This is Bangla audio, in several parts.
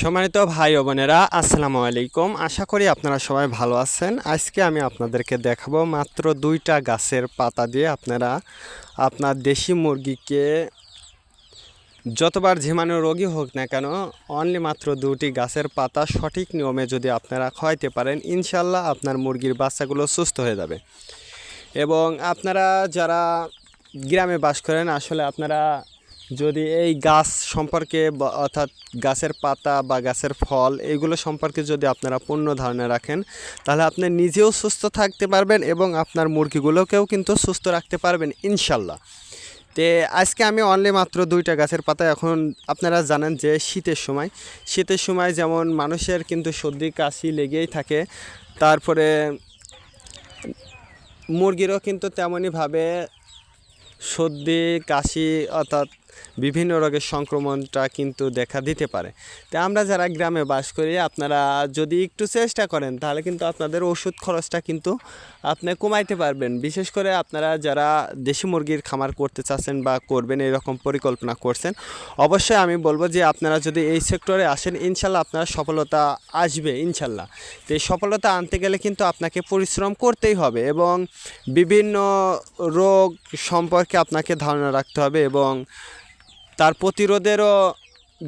সম্মানিত ভাই ও বোনেরা, আসসালামু আলাইকুম। আশা করি আপনারা সবাই ভালো আছেন। আজকে আমি আপনাদেরকে দেখাবো মাত্র দুইটা গাছের পাতা দিয়ে আপনারা আপনার দেশি মুরগিকে যতবার ঝিমানো রোগী হোক না কেন অনলি মাত্র দুটি গাছের পাতা সঠিক নিয়মে যদি আপনারা খাওয়াইতে পারেন ইনশাল্লাহ আপনার মুরগির বাচ্চাগুলো সুস্থ হয়ে যাবে। এবং আপনারা যারা গ্রামে বাস করেন, আসলে আপনারা যদি এই গাছ সম্পর্কে অর্থাৎ গাছের পাতা বা গাছের ফল এইগুলো সম্পর্কে যদি আপনারা পূর্ণ ধারণা রাখেন, তাহলে আপনি নিজেও সুস্থ থাকতে পারবেন এবং আপনার মুরগিগুলোকেও কিন্তু সুস্থ রাখতে পারবেন, ইনশাল্লাহ। তে আজকে আমি অনলি মাত্র দুইটা গাছের পাতা, এখন আপনারা জানেন যে শীতের সময়। শীতের সময় যেমন মানুষের কিন্তু সর্দি, কাশি লেগেই থাকে, তারপরে মুরগিরও কিন্তু তেমনইভাবে সর্দি, কাশি অর্থাৎ বিভিন্ন রোগের সংক্রমণটা কিন্তু দেখা দিতে পারে। তো আমরা যারা গ্রামে বাস করি, আপনারা যদি একটু চেষ্টা করেন, তাহলে কিন্তু আপনাদের ওষুধ খরচটা কিন্তু আপনি কমাইতে পারবেন। বিশেষ করে আপনারা যারা দেশি মুরগির খামার করতে চাচ্ছেন বা করবেন, এরকম পরিকল্পনা করছেন, অবশ্যই আমি বলব যে আপনারা যদি এই সেক্টরে আসেন, ইনশাল্লাহ আপনার সফলতা আসবে, ইনশাল্লাহ। তো এই সফলতা আনতে গেলে কিন্তু আপনাকে পরিশ্রম করতেই হবে এবং বিভিন্ন রোগ সম্পর্কে আপনাকে ধারণা রাখতে হবে এবং তার প্রতিরোধেরও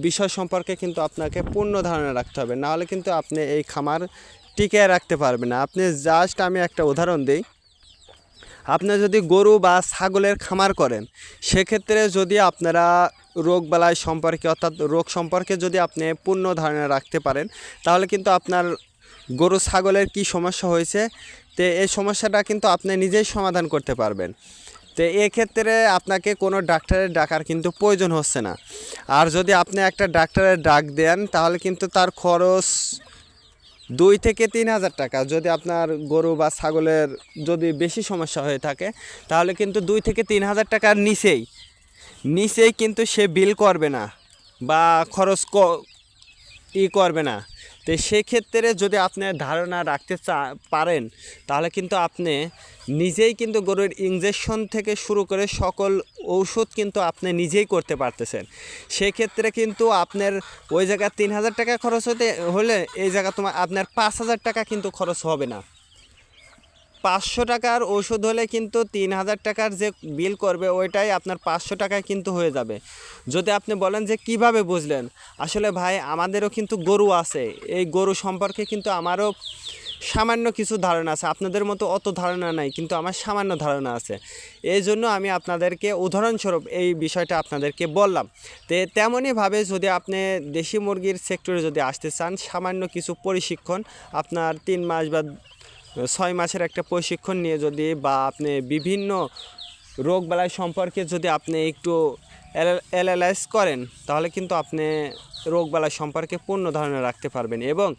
বিষয় সম্পর্কে কিন্তু আপনাকে পূর্ণ ধারণা রাখতে হবে। নাহলে কিন্তু আপনি এই খামার টিকে রাখতে পারবেন না। আপনি জাস্ট আমি একটা উদাহরণ দিই। আপনি যদি গরু বা ছাগলের খামার করেন, সেক্ষেত্রে যদি আপনারা রোগবালাই সম্পর্কে অর্থাৎ রোগ সম্পর্কে যদি আপনি পূর্ণ ধারণা রাখতে পারেন, তাহলে কিন্তু আপনার গরু ছাগলের কি সমস্যা হয়েছে, তে এই সমস্যাটা কিন্তু আপনি নিজেই সমাধান করতে পারবেন। তো এক্ষেত্রে আপনাকে কোনো ডাক্তারের ডাকার কিন্তু প্রয়োজন হচ্ছে না। আর যদি আপনি একটা ডাক্তারের ডাক দেন, তাহলে কিন্তু তার খরচ দুই থেকে তিন হাজার টাকা। যদি আপনার গরু বা ছাগলের যদি বেশি সমস্যা হয়ে থাকে, তাহলে কিন্তু দুই থেকে তিন হাজার টাকার নিচেই। নিচেই কিন্তু সে বিল করবে না বা খরচ ই করবে না। তো সেক্ষেত্রে যদি আপনি ধারণা রাখতে চা, পারেন, তাহলে কিন্তু আপনি নিজেই কিন্তু গরুর ইঞ্জেকশন থেকে শুরু করে সকল ঔষধ কিন্তু আপনি নিজেই করতে পারতেছেন। সেক্ষেত্রে কিন্তু আপনার ওই জায়গায় তিন হাজার টাকা খরচ হতে, হলে এই জায়গা তোমার আপনার পাঁচ হাজার টাকা কিন্তু খরচ হবে না। পাঁচশো টাকার ওষুধ হলে কিন্তু তিন হাজার টাকার যে বিল করবে, ওইটাই আপনার পাঁচশো টাকায় কিন্তু হয়ে যাবে। যদি আপনি বলেন যে কীভাবে বুঝলেন? আসলে ভাই, আমাদেরও কিন্তু গরু আছে। এই গরু সম্পর্কে কিন্তু আমারও সামান্য কিছু ধারণা আছে। আপনাদের মতো অত ধারণা নাই, কিন্তু আমার সামান্য ধারণা আছে। এই জন্য আমি আপনাদেরকে উদাহরণস্বরূপ এই বিষয়টা আপনাদেরকে বললাম। তে তেমনইভাবে যদি আপনি দেশি মুরগির সেক্টরে যদি আসতে চান, সামান্য কিছু প্রশিক্ষণ আপনার তিন মাস বা ছয় মাসের একটা প্রশিক্ষণ নিয়ে যদি বা আপনি বিভিন্ন রোগবালাই সম্পর্কে যদি আপনি একটু অ্যানালাইজ করেন, তাহলে কিন্তু আপনি রোগবালাই সম্পর্কে পূর্ণ ধারণা রাখতে পারবেন এবং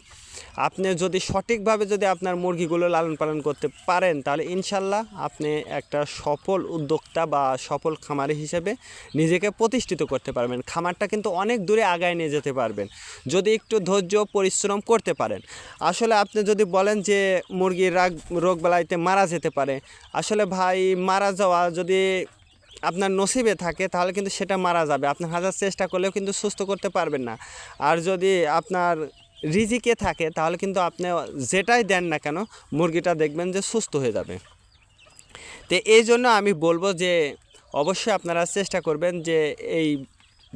আপনি যদি সঠিকভাবে যদি আপনার মুরগিগুলো লালন পালন করতে পারেন, তাহলে ইনশাল্লাহ আপনি একটা সফল উদ্যোক্তা বা সফল খামারি হিসেবে নিজেকে প্রতিষ্ঠিত করতে পারবেন। খামারটা কিন্তু অনেক দূরে আগায় নিয়ে যেতে পারবেন, যদি একটু ধৈর্য পরিশ্রম করতে পারেন। আসলে আপনি যদি বলেন যে মুরগির রাগ, রোগবালাইতে মারা যেতে পারে, আসলে ভাই মারা যাওয়া যদি আপনার নসিবে থাকে, তাহলে কিন্তু সেটা মারা যাবে। আপনার হাজার চেষ্টা করলেও কিন্তু সুস্থ করতে পারবেন না। আর যদি আপনার রিজিকে থাকে, তাহলে কিন্তু আপনি যেটাই দেন না কেন, মুরগিটা দেখবেন যে সুস্থ হয়ে যাবে। তো এই জন্য আমি বলব যে, অবশ্যই আপনারা চেষ্টা করবেন যে, এই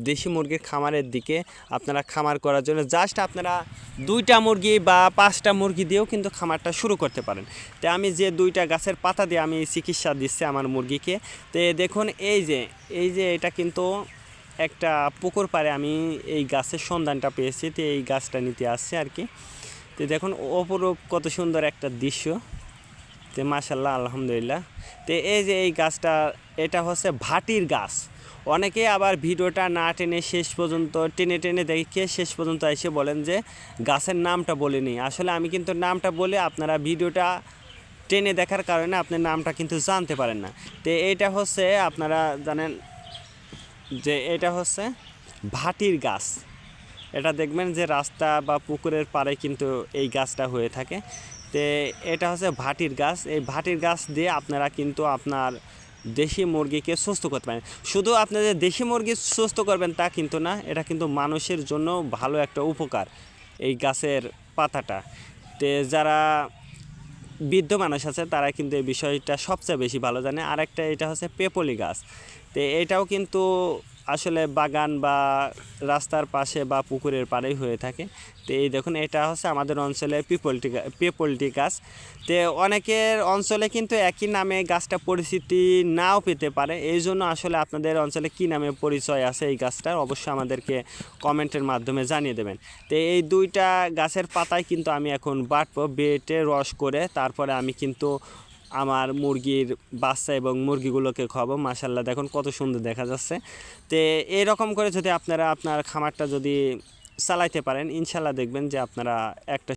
দেশি মুরগির খামারের দিকে আপনারা খামার করার জন্য জাস্ট আপনারা দুইটা মুরগি বা পাঁচটা মুরগি দিয়েও কিন্তু খামারটা শুরু করতে পারেন। তো আমি যে দুইটা গাছের পাতা দিয়ে আমি চিকিৎসা দিচ্ছি আমার মুরগিকে, তো দেখুন এই যে এই যে এটা কিন্তু একটা পুকুর পাড়ে আমি এই গাছের সন্ধানটা পেয়েছি, তো এই গাছটা নিতে আসছি আর কি। তো দেখুন অপরূপ কত সুন্দর একটা দৃশ্য। তো মাশাল্লাহ আলহামদুলিল্লাহ। তো এই যে এই গাছটা, এটা হচ্ছে ভাটির গাছ। অনেকে আবার ভিডিওটা না টেনে শেষ পর্যন্ত, টেনে টেনে দেখে শেষ পর্যন্ত এসে বলেন যে, গাছের নামটা বলিনি। আসলে আমি কিন্তু নামটা বলে আপনারা ভিডিওটা টেনে দেখার কারণে আপনি নামটা কিন্তু জানতে পারেন না। তো এইটা হচ্ছে, আপনারা জানেন যে এটা হচ্ছে ভাটির গাছ। এটা দেখবেন যে রাস্তা বা পুকুরের পাড়ে কিন্তু এই গাছটা হয়ে থাকে। তো এটা হচ্ছে ভাটির গাছ। এই ভাটির গাছ দিয়ে আপনারা কিন্তু আপনার দেশি মুরগিকে সুস্থ করতে পারেন। শুধু আপনাদের দেশি মুরগি সুস্থ করবেন তা কিন্তু না, এটা কিন্তু মানুষের জন্য ভালো একটা উপকার এই গাছের পাতাটা। তে যারা বৃদ্ধ মানুষ আছে, তারা কিন্তু এই বিষয়টা সবচেয়ে বেশি ভালো জানে। আরেকটা এটা হচ্ছে পেপলি গাছ। তো এটাও কিন্তু আসলে বাগান বা রাস্তার পাশে বা পুকুরের পাড়েই হয়ে থাকে। তো এই দেখুন, এটা হচ্ছে আমাদের অঞ্চলে পিপলটি পেপলটি গাছ। তো অনেকের অঞ্চলে কিন্তু একই নামে গাছটা পরিচিতি নাও পেতে পারে। এই জন্য আসলে আপনাদের অঞ্চলে কী নামে পরিচয় আছে এই গাছটার অবশ্যই আমাদেরকে কমেন্টের মাধ্যমে জানিয়ে দেবেন। তো এই দুইটা গাছের পাতায় কিন্তু আমি এখন বাটবো, বেটে রস করে, তারপরে আমি কিন্তু আমার মুরগির বাচ্চা এবং মুরগিগুলোকে খাওয়াবো মাসাল্লাহ দেখুন কত সুন্দর দেখা যাচ্ছে। তো এরকম করে যদি আপনারা আপনার খামারটা যদি চালাইতে পারেন ইনশাল্লাহ দেখবেন যে আপনারা একটা